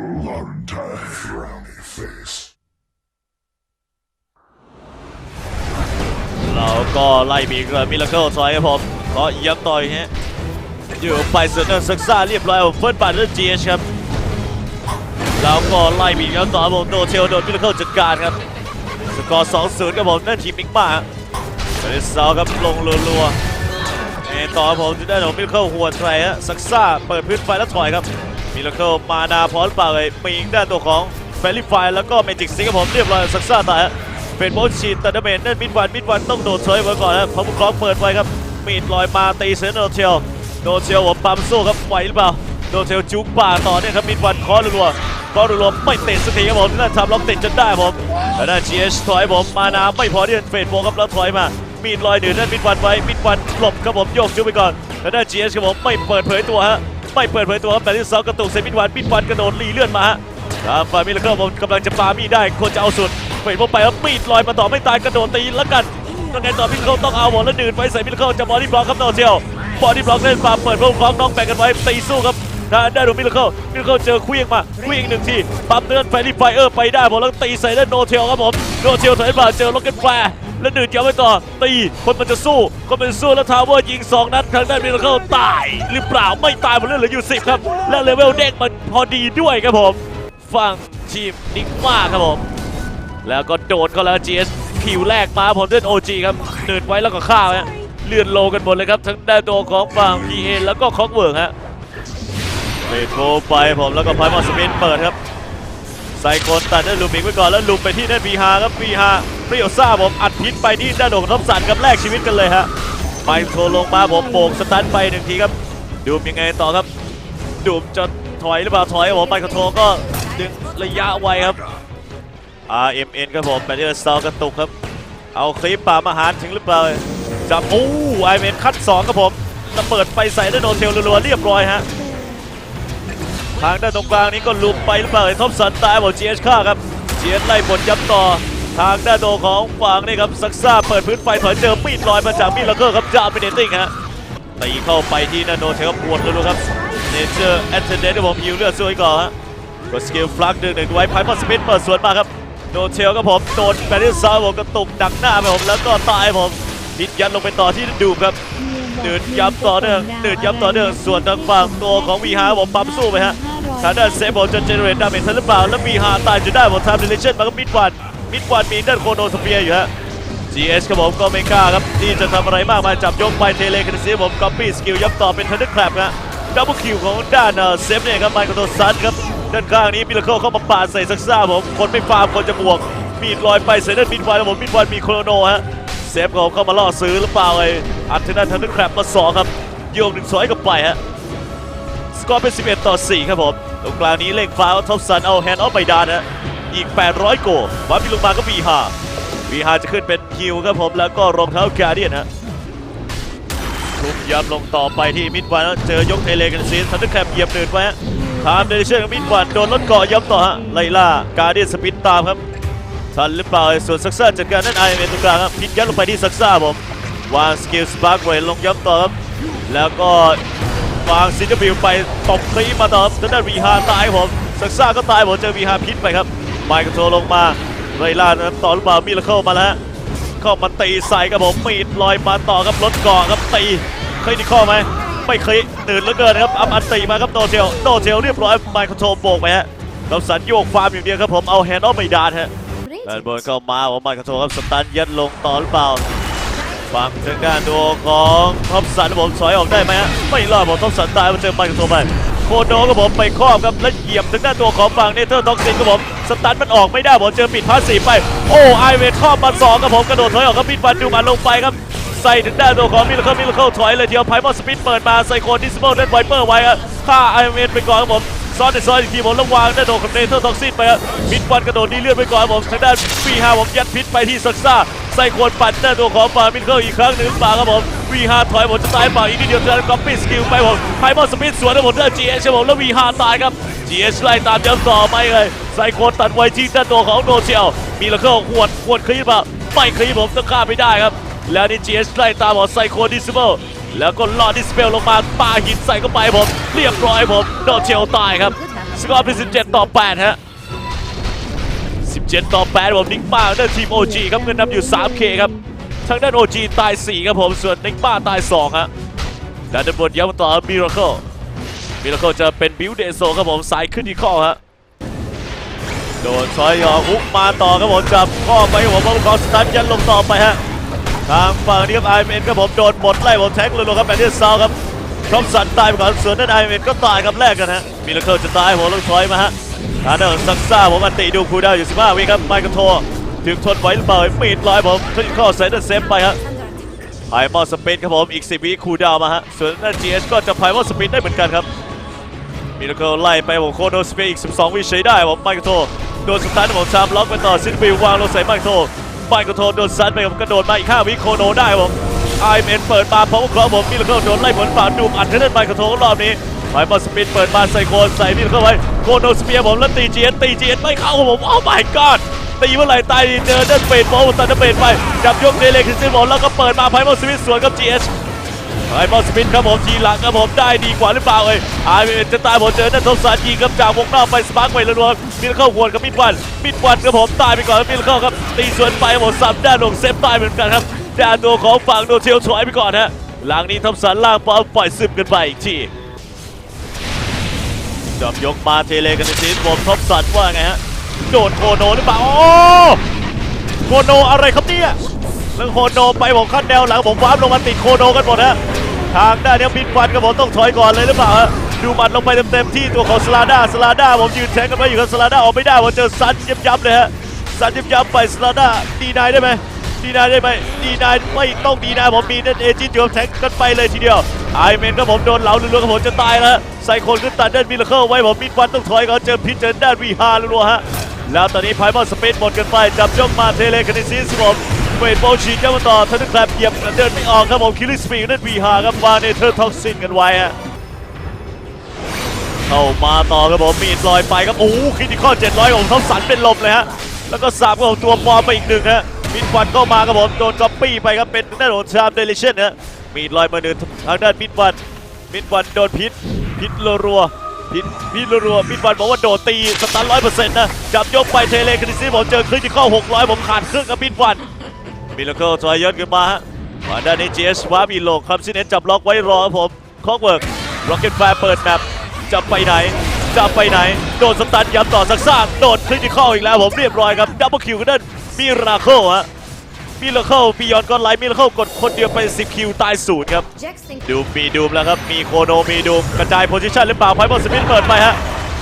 handsome devil, aren't I? Frowny face. เราก็ไล่บีเกเลยมิลเคิลซอยครับผมก็ย้ำต่อยฮะอยู่ไปเสือเนินซักซ่าเรียบร้อยผมเฟิร์สบัตด้วยจีเอชครับแล้วก็ไล่บีกย้ำต่อครับผมโดเชลโดนมิลเคิลจัดการครับสกอร์2-0ครับผมนั่นทีมมิกมาเดลิซาวครับลงรัวๆเอต่อผมที่ได้ของมิลเคิลหัวไทรฮะซักซ่าเปิดพื้นไฟแล้วถอยครับ มิลเคิลมานาพร้อมป่าเลยมีอีกด้านตัวของเฟลิฟายแล้วก็เมจิกซิงครับผมเรียบร้อยซักซ่าตายเป็นโบทชีตตันเดเมนนั่นมิดวันมิดวันต้องโดดเฉยไว้ก่อนครับพอมุคล้องเปิดไว้ครับมีดลอยมาตีเซนโดเชลโดเชลผมปั๊มสู้ครับไหวหรือเปล่าโดเชลจุกป่าต่อเนี่ยครับมิดวันคอรัวๆเคอรัวไม่ติดสักทีครับผมนั่นทำล็อกติดจนได้ผมแล้วนั่นจีเอชถอยผมมานาไม่พอที่จะเฟดโฟครับแล้วถอยมามีดลอยเหนือนั่นมิดวันไว้มิดวันหลบครับผมโยกจุกไปก่อนแล้วนั่นจีเอชครับผมไม่เปิดเผยตัวฮะ ไม่เปิดเผยตัวครับแต่ที่สองกระตุกเซมิดวันมิดวันกระโดดรีเลื่อนมาฮะครับฟามิลเลอร์ผมกำลังจะปามีได้ควรจะเอาสุดเฟดพวกไปแล้วมีดลอยมาต่อไม่ตายกระโดดตีแล้วกันยังไงต่อมิลเลอร์ต้องเอาหมดแล้วดื่นไปใส่มิลเลอร์จะบอดี้บล็อกครับโนเชียวบอดี้บล็อกเล่นปาเปิดพวกคล้องน้องแบ่งกันไว้ตีสู้ครับได้ได้ดูมิลเลอร์มิลเลอร์เจอควียงมาควียงหนึ่งทีปั๊มเนื้อไฟรีไฟเออร์ไปได้ผมแล้วตีใส่ได้โนเชียวครับผมโนเชียวถอยมาเจอล็อกเก็ตแฟร์ แล้วดื่ยาวไปต่อตีคนมันจะสู้คนมันสู้แล้วทาวเวอร์ยิงสองนัดทางด้านมิลเลอร์ตายหรือเปล่าไม่ตายผมเลือดเหลืออยู่สิครับ และเลเวลเด้งมันพอดีด้วยครับผมฝั่งทีมนิกมาครับผม แล้วก็โดดก็แล้ว GS คิวแรกมาผมเล่น OG ครับเดินไว้แล้วก็ฆ่าฮะเลื่อนโลกันหมดเลยครับ ทั้งด้านตัวของฝั่ง PA แล้วก็คอกเวิร์กฮะเบโกไปผมแล้วก็พายมอสมินเปิดครับ ใส่คนตัดได้ลูมิงไว้ก่อนแล้วลุมไปที่ด้านพีฮาครับพีฮาเปรี้ยวซ่าผมอัดพิษไปที่ด้านโดงท็อปสันครับแลกชีวิตกันเลยฮะไปโคลงมาผมโบกสตันไปหนึ่งทีครับดูมยังไงต่อครับดูมจะถอยหรือเปล่าถอยผมไมค์คอนโทรก็ดึงระยะไวครับ RMN ครับผมแบตเตอร์สตาร์กระตุกครับ เอาคลิปป่ามาหารถึงหรือเปล่าจับโอ้ RMN คัด2ครับผมระเบิดไปใส่ด้โนเทลรัวๆเรียบร้อยฮะ ทางด้านตรงกลางนี้ก็ลุมไปหรือเปล่าท็อปสันตายบอก GH ฆ่าครับ GH ไล่บทย้ำต่อ ทางด้านโดของฝั่งนี่ครับซักซ่าเปิดพื้นไฟถอยเจอมีดลอยมาจากมีดแล้วก็ครับจามิเนติ้งฮะตีเข้าไปที่นาโนเทลปวดเลยครับเนเจอร์แอตเทนเดนที่ผมยิวเลือดสว้ก่อนฮะกดสกิลฟลักดึงหนึ่งไว้ไพ่พอสมิธเปิดสวนมาครับโนเทลก็ผมโดนแบนดิซาวผมกระตุกดักหน้าไปผมแล้วก็ตายผมพิดยันลงไปต่อที่ดูครับ เดินย้ำต่อเนื่องเดินย้ำต่อเนื่องส่วนทางฝั่งตัวของวีฮาผมปั๊มสู้ไปฮะทางด้านเซฟผมจะเจเนเรตดาเมจทันหรือเปล่า แล้ววีฮาตายจนได้ผมทำเดลิเชนมาก็มิดวันมิดวันมีด้านโคโนสเปียอยู่ฮะ GS ครับผมก็ไม่กล้าครับที่จะทำอะไรมากมายจับยกไปเทเลกันเสีผมก๊อปปี้สกิลยับต่อเป็นทันเดอร์แคลปนะดับเบิลคิวของด้านเซฟเนี่ยครับไมค์คอนโทซันครับด้านข้างนี้มิลเคิลเข้ามาปาดใส่ซักซ่าผมคนไม่ฟาร์มคนจะบวกมีดลอยไปใส่ด้านมิดวันแล้วผมมิดวันมีโคโนฮะ เซฟของเขาเข้ามาล่อซื้อหรือเปล่าไอ้อัดทางด้านทันดอร์แคลปมาสองครับโยกหนึ่งสอยกับไปฮะสกอร์เป็น 11 ต่อ 4 ครับผมตรงกลางนี้เล่งฟ้าท็อปซันเอาแฮนด์ออฟไปดานนะอีก 800 โกวัดพิลงมาก็วีฮาวีฮาจะขึ้นเป็นคิวครับผมแล้วก็รองเท้าการเดียนฮะทุบยับลงต่อไปที่มิดวันเจอยกเทเลกันซีนทันดอร์แคปเหยียบเดินไว้ฮะทามเดลิเชอร์กับมิดวันโดนรถเกาะย้ำต่อฮะไลล่าการเดียนสปินตามครับ ทันหรือเปล่าส่วนซักซ่าจัดการนั่นไอเมนตรงกลางครับพิดยัดลงไปที่ซักซ่าผมวางสกิลสปาร์กเรลงย้ำต่อครับแล้วก็วางซินเดบิลไปตบคลีมาต่อครับด้านวีฮาตายผมซักซ่าก็ตายผมเจอวีฮาพิษไปครับไมค์คอนโทรลงมาไล่ล่านะครับต่อหรือเปล่ามีละเข้ามาแล้วเข้ามาตีใส่ครับผมมีดลอยมาต่อครับรถเกาะครับตีเคยดีข้อไหมไม่เคยตื่นเหลือเกินครับอัพอันตีมาครับโดเทลโดเทลเรียบร้อยไมค์คอนโทรโบกไปฮะเราสันโยกฟาร์มอย่างเดียวครับผมเอาแฮนด์ออฟไม่ดานฮะ ด้านบนเข้ามาผมไมค์คอนโทรลครับสตันยัดลงต่อหรือเปล่าฝั่งทางด้านตัวของท็อปสันผมสอยออกได้ไหมฮะไม่รอดผมท็อปสันตายมาเจอไมค์คอนโทรลไปโคโนกับผมไปครอบครับและเหยียบทางด้านตัวของฝั่งเนเธอร์ท็อกซินกับผมสตันมันออกไม่ได้ผมเจอปิดพาสซีไปโอ้ไอเวทครอบมาสองกับผมกระโดดถอยออกครับปิดบันดูมันลงไปครับใส่ถึงด้านตัวของมิลเคิลมิลเคิลถอยเลยเดียวไพมอสปินเปิดมาไซโคนดิสเบิลเล่นไวเปอร์ไว้ครับฆ่าไอเวนไปก่อนครับผม ซ้อนในซ้อนอีกทีผมระวางด้าโดนของเนเธอร์ท็อกซินไปครับมิดวันกระโดดดีเลื่อนไปก่อนผมทางด้านปีฮาผมยัดพิษไปที่ซักซ่าไซโคนปัดด้าตัวของฟามินเคิลอีกครั้งหนึ่งปล่าครับผมวีฮาถอยผมจะตายปล่าอีกนิดเดียวจะก๊อปปี้สกิลไปผมไพมอสปินสวนให้ผมด้จีเอชผมแล้ววีฮาตายครับจีเอชไล่ตามย้ำต่อไม่เลยไซโคนตัดไว้ที่ด้าตัวของโนเชียลมีละเคิลหวดหวดคลีปะไม่คลีผมต้องฆ่าไม่ได้ครับแล้วนี่จีเอสไล่ตามผมไซโคดิสเบล แล้วก็ลอดดิสเปลลงมาปาหินใส่เข้าไปผม เรียบร้อยผมโดนเชลตายครับ สกอร์เป็น 17 ต่อ 8 ฮะ 17 ต่อ 8 ผมนิกมาด้านทีม OG ครับเงินนำอยู่ 3K ครับทางด้าน OG ตาย 4 ครับผม ส่วนนิกมาตาย 2 ฮะด้านบนย้ำต่อมิราเคิลมิราเคิลจะเป็นบิวเดโซครับผมสายขึ้นที่ข้อฮะโดนซอยยอฮุกมาต่อครับผมจับข้อไปครับผมมังกรสตันยันลงต่อไปฮะ ทางฝั่งนี้ครับไอเมนครับผมโดนหมดไล่ผมแท็กเลยลงครับแบบที่ซาวครับทอมสันตายไปก่อนส่วนด้นไอเมนก็ตายครับแรกกันฮะมิราเคิลจะตายผมลงถอยมาฮะทางด้านซักซ่าผมอันติดูคูดาวอยู่15วิครับไมค์กระโทถึงทนไหวหรือเปล่ามีดลอยผมขึ้นข้อเซนเตอร์เซฟไปฮะไอมอสปินครับผมอีก 10วิคูดาวมาฮะส่วนด้าน GS ก็จะไพมอสปินได้เหมือนกันครับมิราเคิลไล่ไปผมโคโนสเปอีก 12วิใช้ได้ผมไมค์กระโทโดนสตาร์ทผมชามล็อกไปต่อซินวิววางลงใส่ไมค์กระโท ไมค์กระโทโดนซัดไปผมกระโดดมาอีก5วิโคโนได้ผมไอเมนเปิดมาพร้อมกับผมมิลเคิลโดนไล่ผลฝ่าดูมอัดเทนเล่นไปกระโทรอบนี้ไฟบอลสปินเปิดมาใส่โคนใส่มิลเคิลไว้โคโนสเปียร์ผมแล้วตีเจียนตีเจียนไม่เข้าผมโอ้ my god ตีเมื่อไหร่ตายเจอเดินเปดบอลตันเปดไปจับยกเดเลคิซิบอลแล้วก็เปิดมาไพมอลสวิตสวนกับ GH ไอ้บอลสปินครับผมทีหลังครับผมได้ดีกว่าหรือเปล่าเอ้ยอเอ็นจะตายผมเจอนั่นทศสารยิงครับจากวงนอกไปสปาร์กไปรัวๆมิลเข้าหวนกับมิดวันมิดวันครับผมตายไปก่อนมิลเข้าครับตีสวนไปครับผมสับด้านลงเซฟตายเหมือนกันครับด้านตัวของฝั่งโดเทลถอยไปก่อนฮะหลังนี้ทำสันล่างปอปล่อยซึมกันไปอีกทีจับยกมาเทเลกันในทีผมทบสันว่าไงฮะโดนโคโนหรือเปล่าโอ้โคโนอะไรครับเนี่ย แล้วโคโนไปผมขั้นแนวหลังผมวาร์ปลงมาติดโคโนกันหมดฮะทางด้านนี้บินฟันกับผมต้องถอยก่อนเลยหรือเปล่าฮะดูมัดลงไปเต็มๆที่ตัวของสลาด้าสลาด้าผมยืนแทงกันไว้อยู่กับสลาด้าออกไม่ได้ผมเจอซันยับๆเลยฮะซันยับๆไปสลาด้าดีนายได้ไหมดีนายได้ไหมดีนายไม่ต้องดีนายผมมีนั่นเอจินอยู่กับแทงกันไปเลยทีเดียวไอเมนก็ผมโดนเหลาเรือๆกับผมจะตายแล้วใส่คนขึ้นตัดด้านมิลเคิลไว้ผมมิดฟันต้องถอยก่อนเจอพิษเจอด้านวีฮารัวฮะ แล้วตอนนี้ไพมอนสเปนหมดกันไปจับจ้องมาเทเลคานิซิสผมเวทโบว์ฉีดกันมาต่อทันทีแคลบเหยียบเดินไม่ออกครับผมคิลิสปีนั่นวีฮาครับวาเนเธอร์ท็อกซินกันไว้ฮะเข้ามาต่อครับผมมีดลอยไปครับโอ้คริติคอล700 ของเขาสันเป็นลมเลยฮะแล้วก็สามของตัวปลอไปอีกหนึ่งฮะมิดฟันก็มาครับผมโดนก๊อปปี้ไปครับเป็นทางด้านองชามเดลิเชนฮะมีดลอยมาเดินทางด้านมิดฟันมิดฟันโดนพิษพิษรัวๆ พิษพิษรัวๆมิดฟันบอกว่าโดดตีสตันร้อยเปอร์เซ็นต์นะ จับยกไปเทเลคริซี่ผมเจอคริติคอล600ผมขาดครึ่งกับมิดฟันมิลเคิลทอยยนขึ้นมาฮะมาด้านนี้เจสวามีโลงครับซินเนจับล็อกไว้รอผมคอกเวิร์กร็อกเก็ตแฟร์เปิดแมปจะไปไหนจะไปไหน โดนสตันย้ำต่อสักซ่าโดนคริติคอลอีกแล้วผมเรียบร้อยครับดับเบิลคิวกันนั่นมิราเคิลฮะ มิราเคิลปียอนก็ไลท์มิราเคิลกดคนเดียวไป 10 คิวตายศูนย์ครับ Jax think ดูมมีดูมแล้วครับ มีโคโนมีดูมกระจายโพซิชันหรือเปล่าไพบอลสมิธเปิดไปฮะ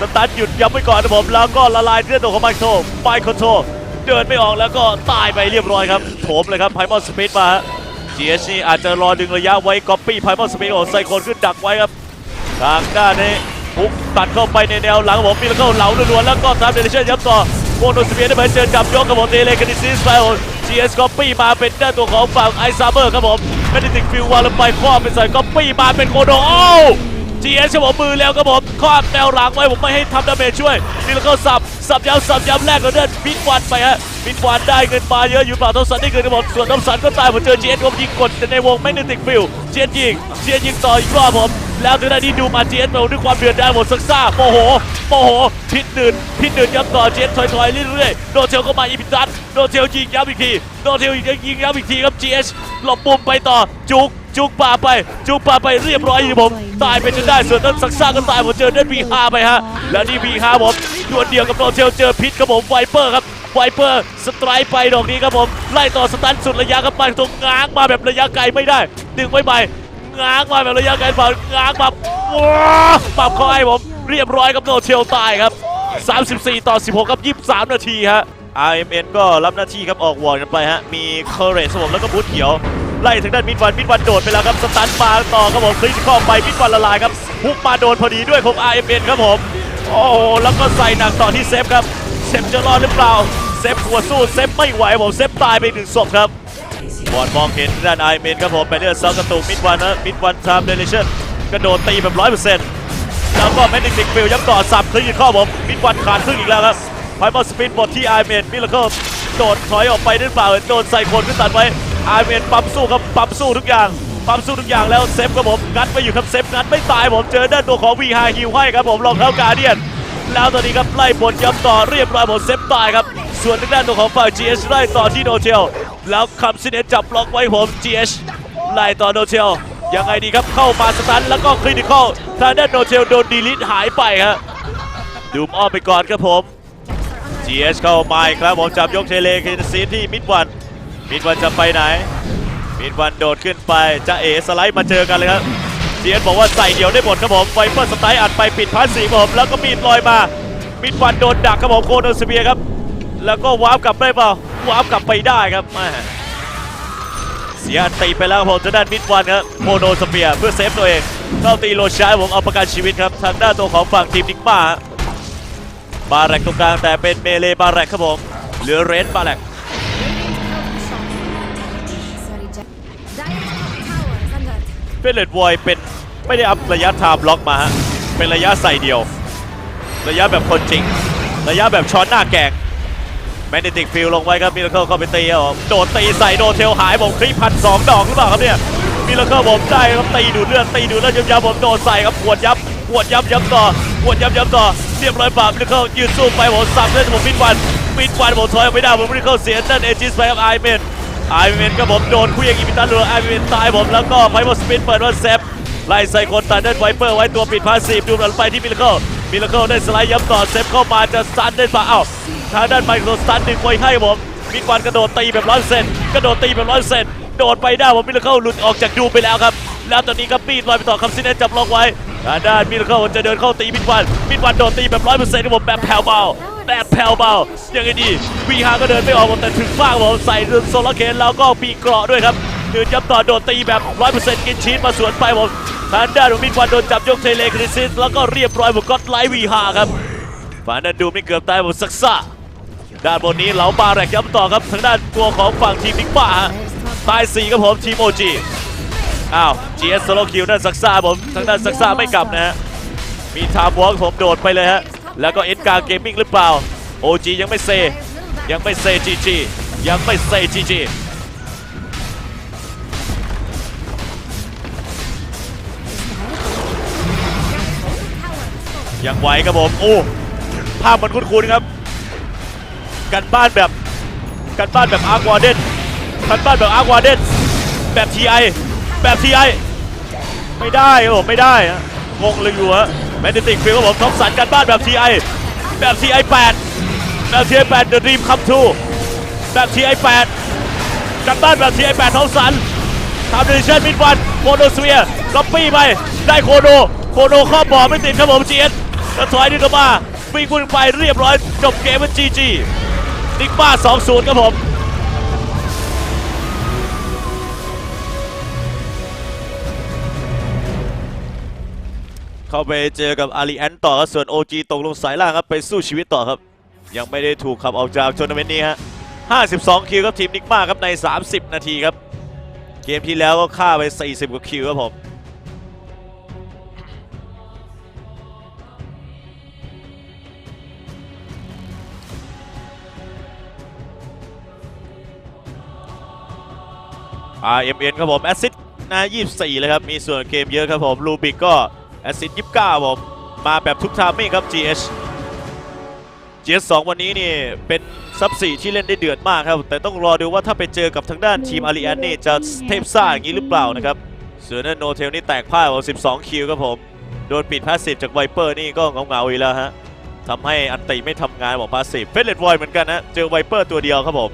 สตาร์ทหยุดย้ำไว้ก่อนนะผม แล้วก็ละลายเลือดตัวของไมค์โทไมค์โคโทเดินไม่ออกแล้วก็ตายไปเรียบร้อยครับโถมเลยครับไพบอลสมิธมาฮะ GS นี่อาจจะรอดึงระยะไว้ก๊อปปี้ไพบอลสมิธโอ้ใส่คนขึ้นดักไว้ครับทางด้านนี้พุกตัดเข้าไปในแนวหลังผมมีแล้วก็เหลาล้วนๆแล้วก็ตามเดลิเชนย้ำต่อโคโนสเปียร์ได้ไปเจอจับยกกับผมเดเลกันดิซิสไป GS ก๊อปปี้มาเป็นด้านตัวของฝั่งไอซาเบอร์ครับผมไม่ได้ติดฟิววางลงไปคว้าเป็นใส่ก๊อปปี้มาเป็นโคโนโอ้ GS ครับผมมือแล้วครับผมคว้าแนวหลังไว้ผมไม่ให้ทำดาเมจช่วยนี่แล้วก็สับสับย้ำสับย้ำแรกกับเดินบินวันไปฮะบินวันได้เงินมาเยอะอยู่เปล่าทอมสันได้เงินครับผมส่วนทอมสันก็ตายผมเจอ GS ผมยิงกดแต่ในวงไม่ได้ติดฟิว GS ยิง GS ยิงต่ออีกรอบผมแล้วทางด้านนี้ดูมาเจสเราด้วยความเดือดดาลหมดซักซ่าโมโหโมโหพิษหนืดพิษหนืดย้ำต่อเจสถอยๆเรื่อยๆโดนเทลเข้ามาอีพิตัน โดเทลยิงย้ำอีกทีโดเทลยิงย้ำอีกทีครับ GS หลบปุ่มไปต่อจุกจุกป่าไป จุกป่าไปเรียบร้อยอยู่ผม ตายไปจนได้ส่วนนั้นซักซ่าก็ตายผมเจอเดนวีฮาไปฮะ แล้วนี่วีฮาผมดวลเดียวกับโดเทลเจอพิษครับผมไวเปอร์ครับไวเปอร์สไตร์ไปดอกนี้ครับผม ไล่ต่อสตันสุดระยะครับไปตรงง้างมาแบบระยะไกลไม่ได้ ดึงไว้ใหม่ง้างมาแบบระยะไกลผ่าง้างมาว้าปับเข้าให้ผม เรียบร้อยกับโนเทลตายครับ 34 ต่อ 16 ครับ 23 นาทีฮะ RMN ก็รับหน้าที่ครับออกวอร์ดกันไปฮะ มีเคอร์เรสผมแล้วก็บูทเขียว ไล่ถึงด้านมิดวันมิดวันโดดไปแล้วครับสตันมาต่อครับผมคลิกข้อไปมิดวันละลายครับพุกมาโดนพอดีด้วยของ RMN ครับผม โอ้โหแล้วก็ใส่หนักต่อที่เซฟครับ เซฟจะรอดหรือเปล่า เซฟหัวสู้เซฟไม่ไหวผมเซฟตายไปหนึ่งศพครับบอลมองเห็นด้านไอเมนครับผมไปเลือดซอกระตุกมิดวันนะมิดวันทามเดลิเชนกระโดดตีแบบร้อยเปอร์เซ็นต์แล้วก็แมนดิกฟิลย้ำต่อสับครึ่งอีกข้อผมมิดวันขาดครึ่งอีกแล้วครับ ไพมอลสปินบทที่ไอเมนมิลเลอร์โดดถอยออกไปหรือเปล่าโดนใส่คนขึ้นตัดไว้ไอเมนปั๊มสู้ครับปั๊มสู้ทุกอย่างปั๊มสู้ทุกอย่างแล้วเซฟครับผมงัดไปอยู่ครับเซฟงัดไม่ตายผมเจอด้านตัวของวีฮาฮิวให้ครับผมรองเท้าการเดียนแล้วตอนนี้ครับไล่บนย้ำต่อเรียบร้อยหมดเซฟตายครับ ส่วนทางด้านตัวของฝ่าย GH ไล่ต่อที่โนเทลแล้วคำซินเนจับล็อกไว้ผม GH ไล่ต่อโนเทลยังไงดีครับเข้ามาสตันแล้วก็คริติคอลทางด้านโนเทลโดนดีลิทหายไปครับดูมอ้อมไปก่อนครับผม GH เข้ามาอีกครับผมจับยกเทเลคินซีที่มิดวันมิดวันจะไปไหน มิดวันโดดขึ้นไปจะเอสไลด์มาเจอกันเลยครับ GH บอกว่าใส่เดียวได้หมดครับผมไวเปอร์สไตล์อัดไปปิดพาสสีผมแล้วก็มีดลอยมา มิดวันโดนดักครับผมโคโนสเบียครับ แล้วก็วาร์ปกลับได้เปล่าวาร์ปกลับไปได้ครับแม่เสียตีไปแล้วผมทางด้านมิดวันครับโคโนสเปียเพื่อเซฟตัวเองเข้าตีโลชายผมเอาประกันชีวิตครับทางด้านตัวของฝั่งทีมนิกมา บาแรกตรงกลางแต่เป็นเมเลบาแรกครับผมเหลือเรนบาแรก Sorry, Jack. Dire tower is under attack. เลตวอยเป็นไม่ได้อัพระยะไทม์ล็อกมาฮะเป็นระยะใส่เดียว ระยะแบบคนจริง ระยะแบบช้อนหน้าแกงแมกเนติกฟิลลงไว้ครับมิลเคิลเข้าไปตีครับผมโดดตีใส่โดเทลหายผมคลิปพันสองดอกหรือเปล่าครับเนี่ยมิลเคิลผมได้ครับตีดูดเลือดตีดูดเลือดยับๆผมโดนใส่ครับปวดยับ ปวดยับยับต่อปวดยับยับต่อเรียบร้อยป่ามิลเคิลยืนสู้ไปผมสับเลือดผมมิดวันมิดวันผมถอยไม่ได้ผมมิลเคิลเสียนั่นเอจิสไปครับไอเมนไอเมนก็ผมโดนคุยอย่างอีพิตันรัวไอเมนตายผมแล้วก็ไพโมสปินเปิดว่าเซฟไล่ใส่คนตัดเดินไวเปอร์ไว้ตัวปิดพาสีฟดูหลังไปที่มิลเคิลมิลเคิลได้สไลด์ย้ำต่อเซฟเข้ามาจะสตันได้ป่ะเอ้าทางด้านไมโครสตันดึงไว้ให้ผมมิดวันกระโดดตีแบบร้อยเซนกระโดดตีแบบร้อยเซนโดดไปได้ผมมิลเคิลหลุดออกจากดูไปแล้วครับแล้วตอนนี้ก็ปีดลอยไปต่อคำซินเนตจับล็อกไว้ ทางด้านมิลเคิลจะเดินเข้าตีมิดวันมิดวันโดดตีแบบร้อยเปอร์เซ็นต์ครับผมแบบแผ่วเบาแบบแผ่วเบายังไงดีวีฮาก็เดินไม่ออกแต่ถึงฟากผมใส่เรือนโซลาเคนแล้วก็ปีเกราะด้วยครับเดินยับต่อโดนตีแบบร้อยเปอร์เซ็นต์กินชีสมาสวนไปผมทางด้านของมิดวันโดนจับยกเทเลคริซิสแล้วก็เรียบร้อยผมก็ไลท์วีฮาครับฝ่ายนั้นดูไม่เกือบตายผมซักซ่าด้านบนนี้เหลาบาแรกย้ำต่อครับทางด้านตัวของฝั่งทีมนิกบ้าตายสี่ครับผมทีมโอจี อ้าว GS โซโลคิวด้านซักซ่าผมทางด้านซักซ่าไม่กลับนะฮะมีทามวอล์กผมโดดไปเลยฮะแล้วก็เอ็นการเกมมิ่งหรือเปล่า OG ยังไม่เซยังไม่เซ GG ยังไม่เซ GG ยังไหวครับผมโอ้ภาพมันคุ้นๆครับ กันบ้านแบบกันบ้านแบบอาร์ควาเดนกันบ้านแบบอาร์ควาเดนแบบ TI แบบ TI ไอไม่ได้ครับผมไม่ได้งงเลยอยู่ฮะแมนติกฟิลครับผมท็อปสันกันบ้านแบบ TI แบบ TI 8แปแบบ TI 8 The Dream Come True แบบ TI 8กันบ้านแบบ TI 8ท็อปสันทำเดลิชั่นมิดวันโคโนสเวียก๊อปปี้ไปได้โคโนโคโนข้อบอไม่ติดครับผมจียนแล้วถอยดึงกลับมาวิ่งวุ่นไปเรียบร้อย จบเกมเป็น GG นิกบ้า2-0ครับผม เข้าไปเจอกับอารีแอนต่อครับส่วน OG ตกลงสายล่างครับไปสู้ชีวิตต่อครับ ยังไม่ได้ถูกขับออกจากทัวร์นาเมนต์นี้ฮะ 52 คิวครับทีมนิกมาครับใน 30 นาทีครับ เกมที่แล้วก็ฆ่าไป 40 กว่าคิวครับผม RMN ครับผมแอสซิดนะ24 เลยครับ มีส่วนเกมเยอะครับผมลูบิกก็ แอสซิด29ผมมาแบบทุกทามมิ่งครับ GH GH 2วันนี้นี่เป็นซับสี่ที่เล่นได้เดือดมากครับ แต่ต้องรอดูว่าถ้าไปเจอกับทางด้านทีมอารีแอนนี่จะเทพซ่าอย่างนี้หรือเปล่านะครับส่วนนั้นโนเทลนี่แตกพ่ายของ12 คิวครับผม โดนปิดพาสซีฟจากไวเปอร์นี่ก็เงาๆอีกแล้วฮะทำให้อันติไม่ทำงานของพาสซีฟเฟลเลตวอยเหมือนกันนะ เจอไวเปอร์ตัวเดียวครับผม